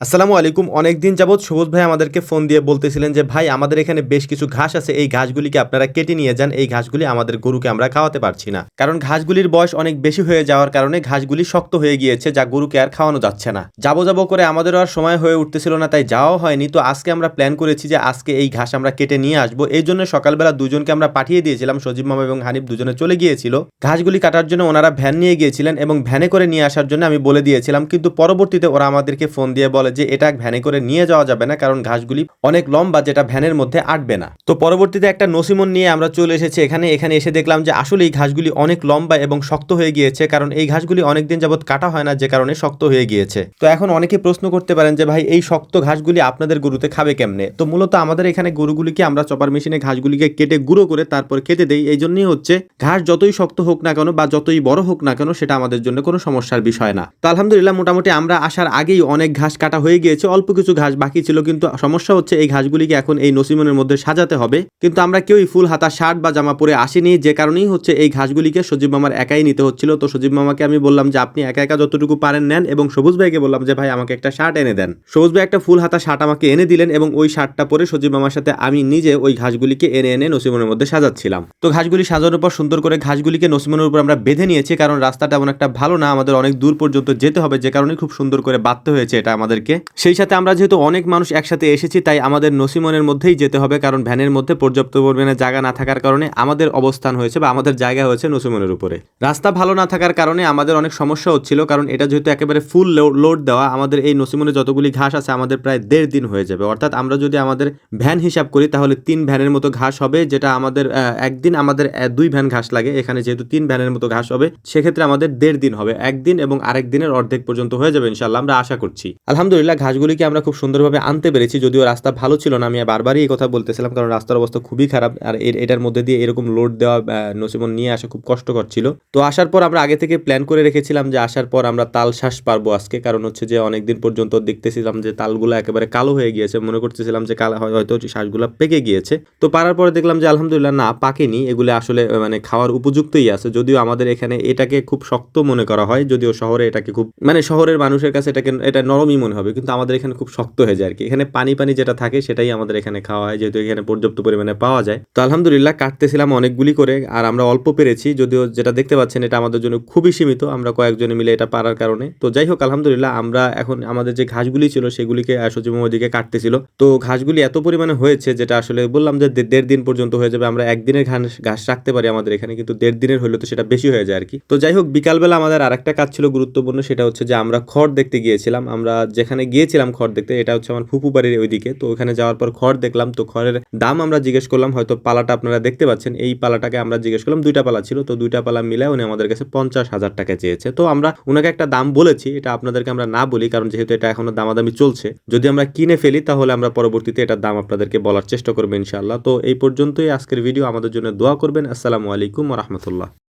আসসালামু আলাইকুম। অনেকদিন যাবৎ সবুজ ভাই আমাদেরকে ফোন দিয়ে বলতেছিলেন যে, ভাই, আমাদের এখানে বেশ কিছু ঘাস আছে। এই ঘাসগুলিকে আপনারা কেটে নিয়ে যান। এই ঘাসগুলি আমাদের গরুকে আমরা খাওয়াতে পারছি না। কারণ ঘাসগুলির বয়স অনেক বেশি হয়ে যাওয়ার কারণে ঘাসগুলি শক্ত হয়ে গিয়েছে, যা গরুকে আর খাওয়ানো যাচ্ছে না। যাব যাব করে আমাদের আর সময় হয়ে উঠতেছিল না, তাই যাওয়া হয়নি। তো আজকে আমরা প্ল্যান করেছি যে, আজকে এই ঘাস আমরা কেটে নিয়ে আসব। এই জন্য সকালবেলা দুজনকে আমরা পাঠিয়ে দিয়েছিলাম। সজীব মামা এবং হানিফ দুজনে চলে গিয়েছিল। ঘাসগুলি কাটার জন্য ওনারা ভ্যান নিয়ে গিয়েছিলেন এবং ভ্যানে করে নিয়ে আসার জন্য আমি বলে দিয়েছিলাম। কিন্তু পরবর্তীতে ওরা আমাদেরকে ফোন দিয়ে বলে যে এটা ভ্যানে করে নিয়ে যাওয়া যাবে না, কারণ ঘাসগুলি অনেক লম্বা যেটা ভ্যানের মধ্যে আটবে না। তো পরবর্তীতে একটা নসিমন নিয়ে আমরা চলে এসেছি এখানে। এখানে এসে দেখলাম যে আসলে এই ঘাসগুলি অনেক লম্বা এবং শক্ত হয়ে গিয়েছে, কারণ এই ঘাসগুলি অনেকদিন যাবত কাটা হয় না, যে কারণে শক্ত হয়ে গিয়েছে। তো এখন অনেকে প্রশ্ন করতে পারেন যে, ভাই, এই শক্ত ঘাসগুলি আপনাদের গরুতে খাবে কেমনে? তো মূলত আমাদের এখানে গরুগুলিকে আমরা চপার মেশিনে ঘাসগুলিকে কেটে গুঁড়ো করে তারপর খেতে দেই। এই জন্যই হচ্ছে ঘাস যতই শক্ত হোক না কেন বা যতই বড় হোক না কেন, সেটা আমাদের জন্য কোনো সমস্যার বিষয় না। তো আলহামদুলিল্লাহ, মোটামুটি আমরা আসার আগেই অনেক ঘাস কাটা হয়ে গিয়েছে, অল্প কিছু ঘাস বাকি ছিল, কিন্তু সমস্যা হচ্ছে এই ঘাসগুলিকে এখন এই নসিমনের মধ্যে সাজাতে হবে। কিন্তু আমরা কেউই ফুল, হাতা, শার্ট বা জামা পরে আসিনি, যে কারণেই হচ্ছে এই ঘাসগুলিকে সজীব মামার একাই নিতে হচ্ছিল। তো সজীব মামাকে আমি বললাম যে, আপনি একা একা যতটুকু পারেন নেন। এবং সবুজ ভাইকে বললাম যে, ভাই, আমাকে একটা শার্ট এনে দেন। সবুজ ভাই একটা ফুল, হাতা, শার্ট আমাকে এনে দিলেন এবং ওই শার্টটা পরে সজীব মামার সাথে আমি নিজে ওই ঘাসগুলিকে এনে এনে নসিমনের মধ্যে সাজাচ্ছিলাম। তো ঘাসগুলি সাজানোর পর সুন্দর করে ঘাসগুলিকে নসিমনের উপর আমরা বেঁধে নিয়েছি, কারণ রাস্তাটা এমন একটা ভালো না। আমাদের অনেক দূর পর্যন্ত যেতে হবে, যে কারণে খুব সুন্দর করে বাঁধতে হয়েছে এটা আমাদেরকে। সেই সাথে আমরা যেহেতু অনেক মানুষ একসাথে এসেছি, তাই আমাদের নসিমনের মধ্যেই যেতে হবে, কারণ ভ্যানের মধ্যে পর্যাপ্ত পরিমাণে জায়গা না থাকার কারণে আমাদের অবস্থান হয়েছে বা আমাদের জায়গা হয়েছে নসিমনের উপরে। রাস্তা ভালো না থাকার কারণে আমাদের অনেক সমস্যা হচ্ছিল, কারণ এটা যেহেতু একেবারে ফুল লোড দেওয়া, আমাদের এই নসিমনে যতগুলি ঘাস আছে আমাদের প্রায় দেড় দিন হয়ে যাবে। অর্থাৎ আমরা যদি আমাদের ভ্যান হিসাব করি, তাহলে তিন ভ্যানের মতো ঘাস হবে, যেটা আমাদের একদিন আমাদের দুই ভ্যান ঘাস লাগে। এখানে যেহেতু তিন ভ্যানের মতো ঘাস হবে, সেক্ষেত্রে আমাদের দেড় দিন হবে, একদিন এবং আরেক দিনের অর্ধেক পর্যন্ত হয়ে যাবে ইনশাল্লাহ আমরা আশা করছি। আলহামদুলিল্লাহ ঘাসগুলিকে আমরা খুব সুন্দরভাবে আনতে পেরেছি, যদিও রাস্তা ভালো ছিল না। আমি বারবারই এই কথা বলতেছিলাম, কারণ রাস্তার অবস্থা খুবই খারাপ, আর এটার মধ্যে দিয়ে এরকম লোড দেওয়া নসিমন নিয়ে আসা খুব কষ্টকর ছিল। তো আসার পর আমরা আগে থেকে প্ল্যান করে রেখেছিলাম যে আসার পর আমরা তাল শ্বাস পারব আজকে, কারণ হচ্ছে যে অনেকদিন পর্যন্ত দেখতেছিলাম যে তালগুলো একেবারে কালো হয়ে গিয়েছে। মনে করতেছিলাম যে কালো হয়- হয়তো শ্বাসগুলো পেকে গিয়েছে। তো পারার পরে দেখলাম যে আলহামদুলিল্লাহ না, পাকেনি। এগুলো আসলে মানে খাওয়ার উপযুক্তই আছে। যদিও আমাদের এখানে এটাকে খুব শক্ত মনে করা হয়, যদিও শহরে এটাকে খুব মানে শহরের মানুষের কাছে এটাকে, এটা নরমই মনে হবে। কিন্তু আমাদের এখানে খুব শক্ত হয়ে যায় আর কি এখানে পানি পানি যেটা থাকে সেটাই আমাদের এখানে খাওয়া হয়, যেহেতু এখানে পর্যাপ্ত পরিমাণে পাওয়া যায়। তো আলহামদুলিল্লাহ কাটতেছিলাম অনেকগুলি করে, আর আমরা অল্প পেরেছি, যদিও যেটা দেখতে পাচ্ছেন এটা আমাদের জন্য খুবই সীমিত, আমরা কয়েকজনে মিলে এটা পারার কারণে। তো যাই হোক, আলহামদুলিল্লাহ আমরা এখন আমাদের যে ঘাসগুলি ছিল সেগুলিকে সচিব দিকে কাটতেছিল। তো ঘাসগুলি এত পরিমাণে হয়েছে যেটা আসলে বললাম যে দেড় দিন পর্যন্ত হয়ে যাবে, আমরা একদিনের ঘাস ঘাস রাখতে পারি আমাদের এখানে, কিন্তু দেড় দিনের হলে তো সেটা বেশি হয়ে যায় আর কি তো যাই হোক, বিকালবেলা আমাদের আরেকটা কাজ ছিল গুরুত্বপূর্ণ, সেটা হচ্ছে যে আমরা খড় দেখতে গিয়েছিলাম। আমরা যেখানে গিয়েছিলাম খড় দেখতে, এটা হচ্ছে আমার ফুপু বাড়ির ওইদিকে। তো ওখানে যাওয়ার পর খড় দেখলাম, তো খড়ের দাম আমরা জিজ্ঞেস করলাম, হয়তো পালাটা আপনারা দেখতে পাচ্ছেন, এই পালাটাকে আমরা জিজ্ঞেস করলাম, দুইটা পালা ছিল, তো দুইটা পালা মিলে উনি আমাদের কাছে পঞ্চাশ হাজার টাকা চেয়েছে। তো আমরা ওনাকে একটা দাম বলেছি, এটা আপনাদেরকে আমরা না বলি, কারণ যেহেতু এটা এখনও দামাদামি চলছে। যদি আমরা কিনে ফেলি, তাহলে আমরা পরবর্তীতে এটার দাম আপনাদেরকে বলার চেষ্টা করব ইনশাআল্লাহ। তো এই পর্যন্তই আজকের ভিডিও, আমাদের জন্য দোয়া করবেন। আসসালামু আলাইকুম রহমতুল্লাহ।